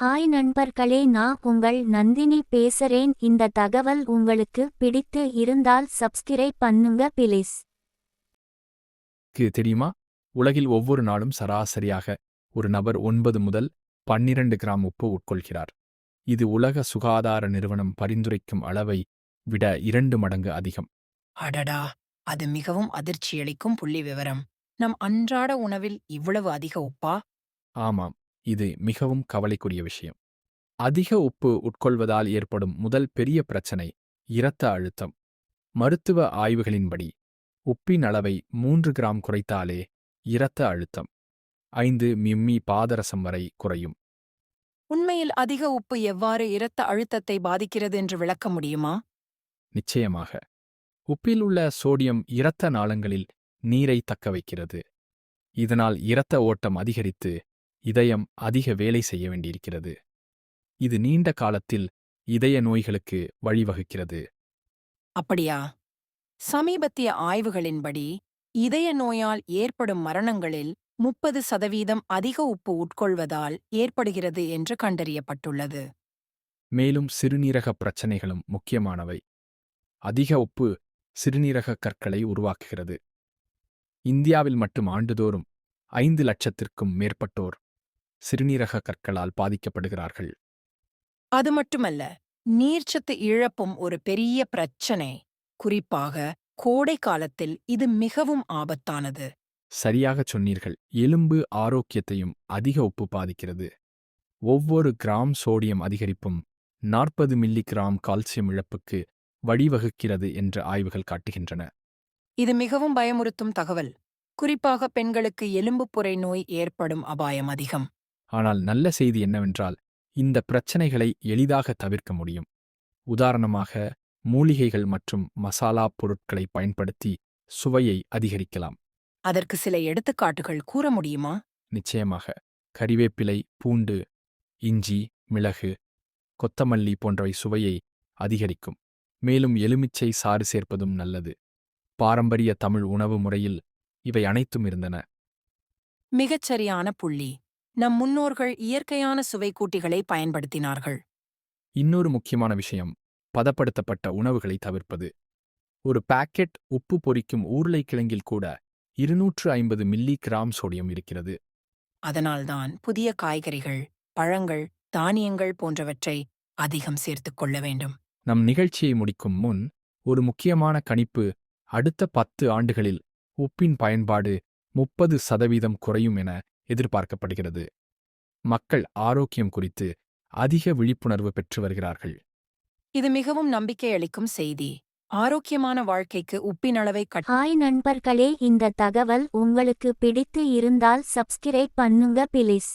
Hi நண்பர்களே நான் உங்கள் நந்தினி பேசுறேன். இந்த தகவல் உங்களுக்கு பிடித்து இருந்தால் சப்ஸ்கிரைப் பண்ணுங்க பிளீஸ் தெரியுமா? உலகில் ஒவ்வொரு நாளும் சராசரியாக ஒரு நபர் ஒன்பது முதல் பன்னிரண்டு கிராம் உப்பு உட்கொள்கிறார். இது உலக சுகாதார நிறுவனம் பரிந்துரைக்கும் அளவை விட இரண்டு மடங்கு அதிகம். அடடா! அது மிகவும் அதிர்ச்சியளிக்கும் புள்ளி விவரம் நம் அன்றாட உணவில் இவ்வளவு அதிக உப்பா? ஆமாம். இது மிகவும் கவலைக்குரிய விஷயம். அதிக உப்பு உட்கொள்வதால் ஏற்படும் முதல் பெரிய பிரச்சனை இரத்த அழுத்தம். மருத்துவ ஆய்வுகளின்படி உப்பின் அளவை மூன்று கிராம் குறைத்தாலே இரத்த அழுத்தம். ஐந்து மிம்மி பாதரசம் வரை குறையும். உண்மையில் அதிக உப்பு எவ்வாறு இரத்த அழுத்தத்தை பாதிக்கிறது என்று விளக்க முடியுமா? நிச்சயமாக. உப்பில் உள்ள சோடியம் இரத்த நாளங்களில் நீரை தக்க வைக்கிறது. இதனால் இரத்த ஓட்டம் அதிகரித்து இதயம் அதிக வேலை செய்ய வேண்டியிருக்கிறது. இது நீண்ட காலத்தில் இதய நோய்களுக்கு வழிவகுக்கிறது. அப்படியா? சமீபத்திய ஆய்வுகளின்படி இதய நோயால் ஏற்படும் மரணங்களில் முப்பது சதவீதம் அதிக உப்பு உட்கொள்வதால் ஏற்படுகிறது என்று கண்டறியப்பட்டுள்ளது. மேலும் சிறுநீரக பிரச்சனைகளும் முக்கியமானவை. அதிக உப்பு சிறுநீரக கற்களை உருவாக்குகிறது. இந்தியாவில் மட்டும் ஆண்டுதோறும் ஐந்து லட்சத்திற்கும் மேற்பட்டோர் சிறுநீரக கற்களால் பாதிக்கப்படுகிறார்கள். அது மட்டுமல்ல நீர்ச்சத்து இழப்பும் ஒரு பெரிய பிரச்சனை. குறிப்பாக கோடை காலத்தில் இது மிகவும் ஆபத்தானது. சரியாகச் சொன்னீர்கள். எலும்பு ஆரோக்கியத்தையும் அதிக உப்பு பாதிக்கிறது. ஒவ்வொரு கிராம் சோடியம் அதிகரிப்பும் நாற்பது மில்லி கிராம் கால்சியம் இழப்புக்கு வழிவகுக்கிறது என்று ஆய்வுகள் காட்டுகின்றன. இது மிகவும் பயமுறுத்தும் தகவல். குறிப்பாக பெண்களுக்கு எலும்புப்புரை நோய் ஏற்படும் அபாயம் அதிகம். ஆனால் நல்ல செய்தி என்னவென்றால் இந்த பிரச்சனைகளை எளிதாக தவிர்க்க முடியும். உதாரணமாக மூலிகைகள் மற்றும் மசாலா பொருட்களை பயன்படுத்தி சுவையை அதிகரிக்கலாம். அதற்கு சில எடுத்துக்காட்டுகள் கூற முடியுமா? நிச்சயமாக. கறிவேப்பிலை பூண்டு இஞ்சி மிளகு கொத்தமல்லி போன்றவை சுவையை அதிகரிக்கும். மேலும் எலுமிச்சை சாறு சேர்ப்பதும் நல்லது. பாரம்பரிய தமிழ் உணவு முறையில் இவை அனைத்தும் இருந்தன. மிகச்சரியான புள்ளி. நம் முன்னோர்கள் இயற்கையான சுவைக்கூட்டிகளை பயன்படுத்தினார்கள். இன்னொரு முக்கியமான விஷயம் பதப்படுத்தப்பட்ட உணவுகளை தவிர்ப்பது. ஒரு பாக்கெட் உப்பு பொரிக்கும் உருளைக்கிழங்கில் கூட இருநூற்று ஐம்பது மில்லி கிராம் சோடியம் இருக்கிறது. அதனால்தான் புதிய காய்கறிகள் பழங்கள் தானியங்கள் போன்றவற்றை அதிகம் சேர்த்துக் கொள்ள வேண்டும். நம் நிகழ்ச்சியை முடிக்கும் முன் ஒரு முக்கியமான கணிப்பு அடுத்த பத்து ஆண்டுகளில் உப்பின் பயன்பாடு முப்பது சதவீதம் குறையும் என எதிர்பார்க்கப்படுகிறது. மக்கள் ஆரோக்கியம் குறித்து அதிக விழிப்புணர்வு பெற்று வருகிறார்கள். இது மிகவும் நம்பிக்கை அளிக்கும் செய்தி. ஆரோக்கியமான வாழ்க்கைக்கு உப்பின் அளவை ஹாய் நண்பர்களே இந்த தகவல் உங்களுக்கு பிடித்து இருந்தால் சப்ஸ்கிரைப் பண்ணுங்க பிளீஸ்